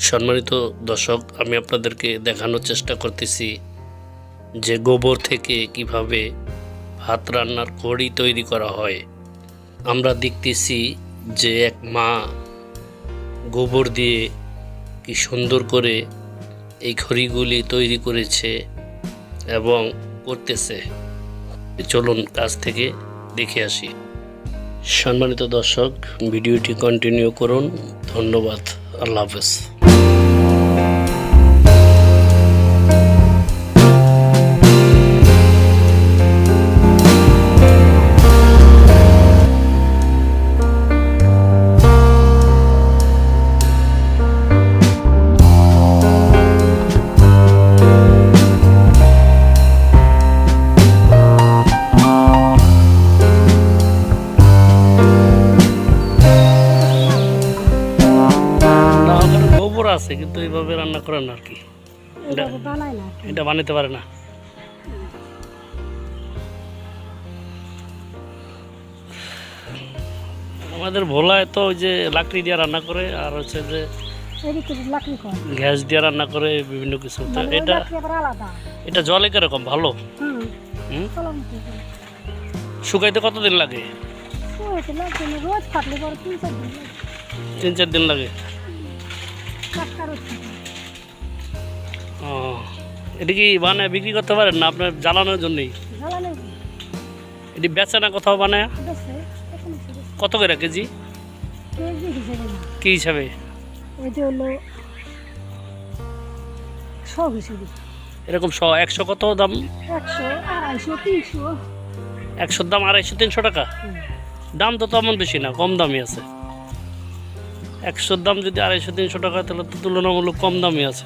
সম্মানিত দর্শক, আমি আপনাদেরকে দেখানোর চেষ্টা করতেছি যে গোবর থেকে কীভাবে ভাত রান্নার খড়ি তৈরি করা হয়। আমরা দেখতেছি যে এক মা গোবর দিয়ে কি সুন্দর করে এই খড়িগুলি তৈরি করেছে এবং করতেছে। চলুন কাছ থেকে দেখে আসি। সম্মানিত দর্শক, ভিডিওটি কন্টিনিউ করুন। ধন্যবাদ। আল্লাহ হাফেজ। না আছে কিন্তু এইভাবে রান্না করেন আর কি। এটা বানাতে পারে না। আমাদের ভোলায় তো ওই যে লাকড়ি দিয়ে রান্না করে আর হচ্ছে যে গ্যাস দিয়ে রান্না করে বিভিন্ন কিছু। মানে এটা এটা জলে কীরকম? ভালো? শুকাইতে কতদিন লাগে। তিন চার দিন লাগে। এটা কি মানে বিক্রি করতে পারেন না আপনার জ্বালানোর জন্যই? এটি বেচে না কোথাও বানায়? কত করে কেজি? কি হিসাবে? এরকম শ একশো কত দাম? একশোর দাম আড়াইশো তিনশো টাকা? দাম তো তেমন বেশি না কম দামই আছে। একশোর দাম যদি আড়াইশো তিনশো টাকা তাহলে তো তুলনামূলক কম দামই আছে।